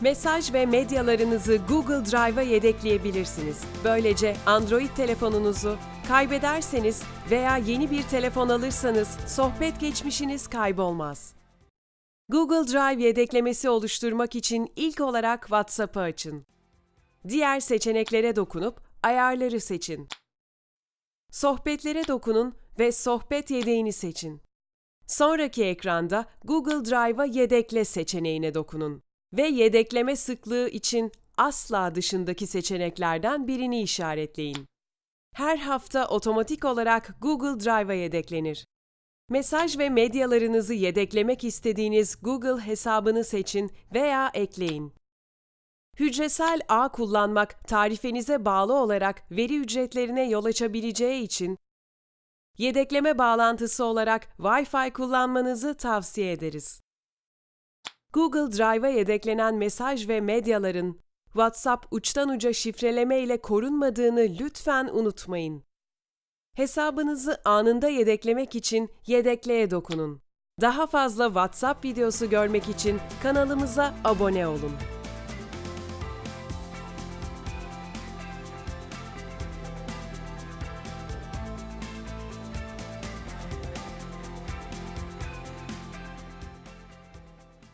Mesaj ve medyalarınızı Google Drive'a yedekleyebilirsiniz. Böylece Android telefonunuzu kaybederseniz veya yeni bir telefon alırsanız sohbet geçmişiniz kaybolmaz. Google Drive yedeklemesi oluşturmak için ilk olarak WhatsApp'ı açın. Diğer seçeneklere dokunup ayarları seçin. Sohbetlere dokunun ve sohbet yedeğini seçin. Sonraki ekranda Google Drive'a yedekle seçeneğine dokunun ve yedekleme sıklığı için asla dışındaki seçeneklerden birini işaretleyin. Her hafta otomatik olarak Google Drive'a yedeklenir. Mesaj ve medyalarınızı yedeklemek istediğiniz Google hesabını seçin veya ekleyin. Hücresel ağ kullanmak tarifenize bağlı olarak veri ücretlerine yol açabileceği için yedekleme bağlantısı olarak Wi-Fi kullanmanızı tavsiye ederiz. Google Drive'a yedeklenen mesaj ve medyaların WhatsApp uçtan uca şifreleme ile korunmadığını lütfen unutmayın. Hesabınızı anında yedeklemek için yedekleye dokunun. Daha fazla WhatsApp videosu görmek için kanalımıza abone olun.